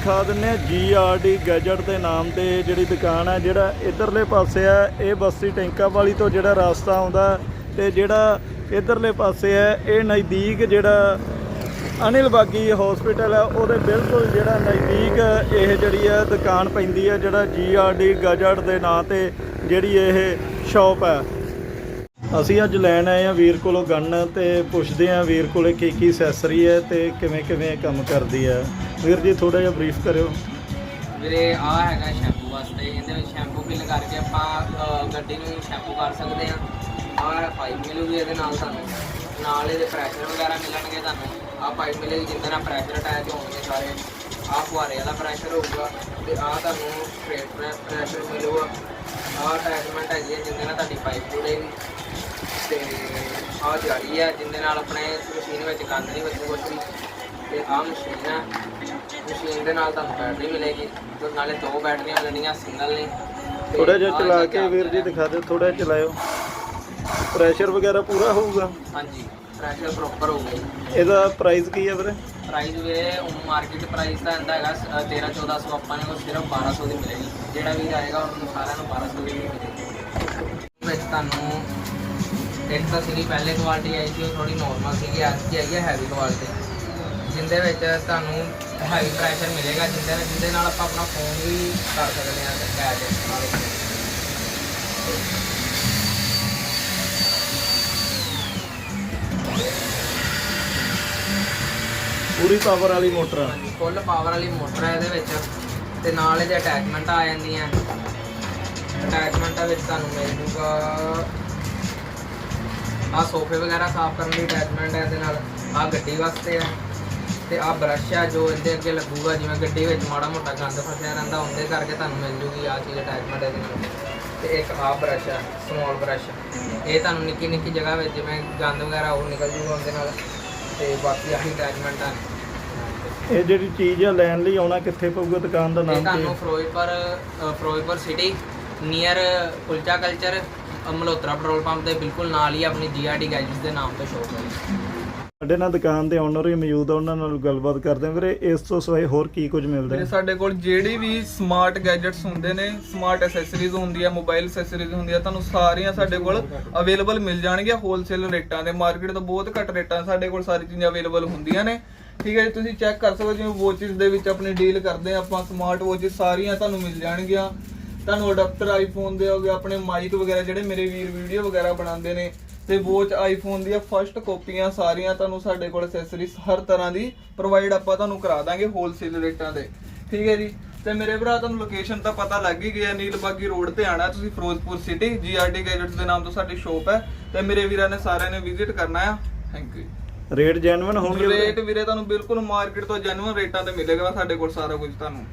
ਦਿਖਾ ਦਿੰਨੇ ਆ ਜੀਆਰਡੀ ਗੈਜਟ ਦੇ ਨਾਮ ਤੇ ਜਿਹੜੀ ਦੁਕਾਨ ਹੈ, ਜਿਹੜਾ ਇਧਰਲੇ ਪਾਸੇ ਹੈ, ਇਹ ਬਸਤੀ ਟੈਂਕਾ ਵਾਲੀ ਤੋਂ ਜਿਹੜਾ ਰਸਤਾ ਆਉਂਦਾ ਹੈ ਤੇ ਜਿਹੜਾ ਇਧਰਲੇ ਪਾਸੇ ਹੈ, ਇਹ ਨਜ਼ਦੀਕ ਜਿਹੜਾ ਅਨਿਲ ਬਾਗੀ ਹਸਪੀਟਲ ਹੈ, ਉਹਦੇ ਬਿਲਕੁਲ ਜਿਹੜਾ ਨਜ਼ਦੀਕ ਇਹ ਜਿਹੜੀ ਹੈ ਦੁਕਾਨ ਪੈਂਦੀ ਹੈ, ਜਿਹੜਾ ਜੀਆਰਡੀ ਗਜਟ ਦੇ ਨਾਂ ਤੇ ਜਿਹੜੀ ਇਹ ਸ਼ਾਪ ਹੈ। ਅਸੀਂ ਅੱਜ ਲੈਣ ਆਏ ਆ ਵੀਰ ਕੋਲੋਂ ਗੰਨ ਤੇ ਪੁੱਛਦੇ ਆ ਵੀਰ ਕੋਲੇ ਕੀ ਕੀ ਐਕਸੈਸਰੀ ਹੈ ਤੇ ਕਿਵੇਂ ਕਿਵੇਂ ਕੰਮ ਕਰਦੀ ਹੈ। ਵੀਰ ਜੀ ਥੋੜਾ ਜਿਹਾ ਬਰੀਫ ਕਰਿਓ। ਵੀਰੇ ਆ ਹੈਗਾ ਸ਼ੈਂਪੂ ਵਾਸਤੇ। ਇਹਦੇ ਵਿੱਚ ਸ਼ੈਂਪੂ ਫਿਲ ਕਰਕੇ ਆਪਾਂ ਅ, ਗੱਡੀ ਨੂੰ ਸ਼ੈਂਪੂ ਕਰ ਸਕਦੇ ਆ ਆਹ ਪਾਈਪ ਮਿਲੂਗੀ ਇਹਦੇ ਨਾਲ ਤੁਹਾਨੂੰ। ਨਾਲ ਇਹਦੇ ਪ੍ਰੈਸ਼ਰ ਵਗੈਰਾ ਮਿਲਣਗੇ ਤੁਹਾਨੂੰ। ਆਹ ਪਾਈਪ ਮਿਲੇਗੀ ਜਿੰਦੇ ਨਾਲ ਪ੍ਰੈਸ਼ਰ ਅਟੈਚ ਹੋਣਗੇ ਸਾਰੇ। ਆਹ ਫੁਹਾਰੇ ਵਾਲਾ ਪ੍ਰੈਸ਼ਰ ਹੋਊਗਾ। ਤੇ ਆਹ ਤੁਹਾਨੂੰ ਸਟ੍ਰੇਟ ਪ੍ਰੈਸ਼ਰ ਮਿਲੂਗਾ। ਆਹ ਅਟੈਚਮੈਂਟ ਹੈਗੀ ਹੈ ਜਿੰਦੇ ਨਾਲ ਤੁਹਾਡੀ ਪਾਈਪ ਜੁੜੇਗੀ। ਤੇ ਆਹ ਜਾਲੀ ਹੈ ਜਿੰਦੇ ਨਾਲ ਆਪਣੇ ਮਸ਼ੀਨ ਵਿੱਚ ਗੰਦ ਨਹੀਂ ਵੱਜੂ ਕੁਛ ਵੀ। ਤੇ ਆਹ ਮਸ਼ੀਨ ਹੈ ਮਸ਼ੀਨ ਦੇ ਨਾਲ ਤੁਹਾਨੂੰ ਬੈਟਰੀ ਮਿਲੇਗੀ। ਤੇ ਨਾਲੇ ਦੋ ਬੈਟਰੀਆਂ ਮਿਲਣੀਆਂ ਸਿੰਗਲ ਨੇ। ਤੇ ਥੋੜਾ ਜਿਹਾ ਆਹ ਚਲਾ ਕੇ ਵੀਰ ਜੀ। ਦਿਖਾ ਦਿਓ ਥੋੜਾ ਜਿਹਾ ਚਲਾਇਓ। ਪ੍ਰੈਸ਼ਰ ਵਗੈਰਾ ਪੂਰਾ ਹੋਊਗਾ? ਹਾਂਜੀ ਪ੍ਰੈਸ਼ਰ ਪ੍ਰੋਪਰ ਹੋ ਗਈ ਇਹਦਾ ਪ੍ਰਾਈਸ ਕੀ ਹੈ ਵੀਰੇ? ਪ੍ਰਾਈਸ ਵੀ ਮਾਰਕੀਟ ਪ੍ਰਾਈਸ ਤਾਂ ਇਹਦਾ ਹੈਗਾ 13 1400 ਆਪਾਂ ਨੇ ਉਹ ਸਿਰਫ 1200 ਦੀ ਮਿਲੇਗੀ। ਜਿਹੜਾ ਵੀ ਆਏਗਾ ਉਹਨੂੰ ਸਾਰਿਆਂ ਨੂੰ 1200 ਦੀ ਮਿਲੇਗੀ। ਵਿੱਚ ਤੁਹਾਨੂੰ ਇੱਕ ਤਾਂ ਸੀਗੀ ਪਹਿਲੇ ਕੁਆਲਿਟੀ ਆਈ ਸੀ ਉਹ ਥੋੜੀ ਨਾਰਮਲ ਸੀਗੀ ਅੱਜ ਕੀ ਆਈ ਹੈ ਹੈਵੀ ਕੁਆਲਿਟੀ ਜਿੰਦੇ ਵਿੱਚ ਤੁਹਾਨੂੰ ਹਾਈ ਪ੍ਰੈਸ਼ਰ ਮਿਲੇਗਾ ਜਿੰਦੇ ਨਾਲ ਜਿੰਦੇ ਨਾਲ ਆਪਾਂ ਆਪਣਾ ਫੋਨ ਵੀ ਕਰ ਸਕਦੇ ਹਾਂ ਅਟੈਚ ਨਾਲ। ਪੂਰੀ ਪਾਵਰ ਵਾਲੀ ਮੋਟਰ ਆ। ਹਾਂਜੀ ਫੁੱਲ ਪਾਵਰ ਵਾਲੀ ਮੋਟਰ ਹੈ ਇਹਦੇ ਵਿੱਚ। ਤੇ ਨਾਲ ਇਹਦੇ ਅਟੈਚਮੈਂਟ ਆ ਜਾਂਦੀਆਂ। ਅਟੈਚਮੈਂਟਾਂ ਵਿੱਚ ਤੁਹਾਨੂੰ ਮਿਲ ਜੂਗਾ ਆ ਸੋਫੇ ਵਗੈਰਾ ਸਾਫ਼ ਕਰਨ ਲਈ ਅਟੈਚਮੈਂਟ ਹੈ ਇਹਦੇ ਨਾਲ। ਆ ਗੱਡੀ ਵਾਸਤੇ ਹੈ ਤੇ ਆ ਬ੍ਰਸ਼ ਹੈ ਜੋ ਇਹਦੇ ਅੱਗੇ ਲੱਗੂਗਾ ਜਿਵੇਂ ਗੱਡੀ ਵਿੱਚ ਮਾੜਾ ਮੋਟਾ ਗੰਦ ਫਸਿਆ ਰਹਿੰਦਾ ਉਹਦੇ ਕਰਕੇ ਤੁਹਾਨੂੰ ਮਿਲ ਜੂਗੀ ਆ ਚੀਜ਼ ਅਟੈਚਮੈਂਟ ਇਹਦੇ ਨਾਲ। ਤੇ ਇੱਕ ਆ ਬ੍ਰਸ਼ ਹੈ ਸਮਾਲ ਬ੍ਰਸ਼ ਇਹ ਤੁਹਾਨੂੰ ਨਿੱਕੀ ਨਿੱਕੀ ਜਗ੍ਹਾ ਵਿੱਚ ਜਿਵੇਂ ਗੰਦ ਵਗੈਰਾ ਉਹ ਨਿਕਲ ਜੂਗਾ ਉਹਦੇ ਨਾਲ। ਤੇ ਬਾਕੀ ਆਹੀ ਅਟੈਚਮੈਂਟ ਆ। ਇਹ ਜਿਹੜੀ ਚੀਜ਼ ਆ ਲੈਣ ਲਈ ਆਉਣਾ ਕਿੱਥੇ ਪਊਗਾ ਦੁਕਾਨ ਦਾ ਇਹ ਨਾਮ ਕੀ ਤੁਹਾਨੂੰ ਹੈ ਫਿਰੋਜ਼ਪੁਰ ਅ, Firozpur city near kulcha culture Malhotra petrol pump ਦੇ ਬਿਲਕੁਲ ਨਾਲ ਹੀ ਆਪਣੀ ਜੀਆਰਡੀ ਗੈਜਟਸ ਦੇ ਨਾਮ ਤੋਂ ਸ਼ੋਪ ਹੈ। ਸਾਡੇ ਨਾਲ ਦੁਕਾਨ ਦੇ ਓਨਰ ਵੀ ਮੌਜੂਦ ਆ, ਉਹਨਾਂ ਨਾਲ ਗੱਲਬਾਤ ਕਰਦੇ ਆ ਵੀਰੇ, ਇਸ ਤੋਂ ਸਿਵਾਏ ਹੋਰ ਕੀ ਕੁਝ ਮਿਲਦਾ ਵੀਰੇ, ਸਾਡੇ ਕੋਲ ਜਿਹੜੀ ਵੀ ਸਮਾਰਟ ਗੈਜਟਸ ਹੁੰਦੇ ਨੇ ਸਮਾਰਟ ਐਕਸੈਸਰੀਜ਼ ਹੁੰਦੀ ਹੈ ਮੋਬਾਈਲ ਐਕਸੈਸਰੀਜ਼ ਹੁੰਦੀ ਹੈ ਤੁਹਾਨੂੰ ਸਾਰੀਆਂ ਸਾਡੇ ਕੋਲ ਅਵੇਲੇਬਲ ਮਿਲ ਜਾਣਗੀਆਂ ਹੋਲਸੇਲ ਰੇਟਾਂ ਤੇ ਮਾਰਕੀਟ ਤੋਂ ਬਹੁਤ ਘੱਟ ਰੇਟਾਂ 'ਤੇ ਸਾਡੇ ਕੋਲ ਸਾਰੀ ਚੀਜ਼ਾਂ ਅਵੇਲੇਬਲ ਹੁੰਦੀਆਂ ਨੇ। ਠੀਕ ਹੈ ਜੀ, ਤੁਸੀਂ ਚੈੱਕ ਕਰ ਸਕਦੇ ਹੋ, ਜਿਵੇਂ ਵਾਚਿਸ ਦੇ ਵਿੱਚ ਆਪਣੀ ਡੀਲ ਕਰਦੇ ਆ ਆਪਾਂ ਸਮਾਰਟ ਵਾਚਿਸ ਸਾਰੀਆਂ ਤੁਹਾਨੂੰ ਮਿਲ ਜਾਣਗੀਆਂ। ਤੁਹਾਨੂੰ ਅਡਾਪਟਰ ਆਈਫੋਨ ਦੇ ਹੋਗੇ ਆਪਣੇ ਮਾਈਕ ਵਗੈਰਾ, ਜਿਹੜੇ ਮੇਰੇ ਵੀਰ ਵੀਡੀਓ ਵਗੈਰਾ ਬਣਾਉਂਦੇ ਨੇ। ਤੇ ਵਾਚ ਆਈਫੋਨ ਦੀਆਂ ਫਰਸਟ ਕਾਪੀਆਂ ਸਾਰੀਆਂ ਤੁਹਾਨੂੰ ਸਾਡੇ ਕੋਲ ਐਕਸੈਸਰੀਜ਼ ਹਰ ਤਰ੍ਹਾਂ ਦੀ ਪ੍ਰੋਵਾਈਡ ਆਪਾਂ ਤੁਹਾਨੂੰ ਕਰਾ ਦਾਂਗੇ ਹੋਲਸੇਲ ਰੇਟਾਂ ਤੇ। ਠੀਕ ਹੈ ਜੀ? ਤੇ ਮੇਰੇ ਭਰਾ ਤੁਹਾਨੂੰ ਲੋਕੇਸ਼ਨ ਤਾਂ ਪਤਾ ਲੱਗ ਹੀ ਗਿਆ ਨੀਲ ਬਾਗੀ ਰੋਡ ਤੇ ਆਣਾ ਤੁਸੀਂ ਫਿਰੋਜ਼ਪੁਰ ਸਿਟੀ ਜੀਆਰਟੀ ਗੈਜਟਸ ਦੇ ਨਾਮ ਤੋਂ ਸਾਡੀ ਸ਼ੋਪ ਹੈ। ਤੇ ਮੇਰੇ ਵੀਰਾਂ ਨੇ ਸਾਰਿਆਂ ਨੇ ਵਿਜ਼ਿਟ ਕਰਨਾ ਆ। ਥੈਂਕ ਯੂ ਰੇਟ ਜੈਨੂਇਨ ਹੋਣਗੇ? ਰੇਟ ਵੀਰੇ ਤੁਹਾਨੂੰ ਬਿਲਕੁਲ ਮਾਰਕੀਟ ਤੋਂ ਜੈਨੂਇਨ ਰੇਟਾਂ ਤੇ ਮਿਲੇਗਾ ਸਾਡੇ ਕੋਲ ਸਾਰਾ ਕੁਝ ਤੁਹਾਨੂੰ।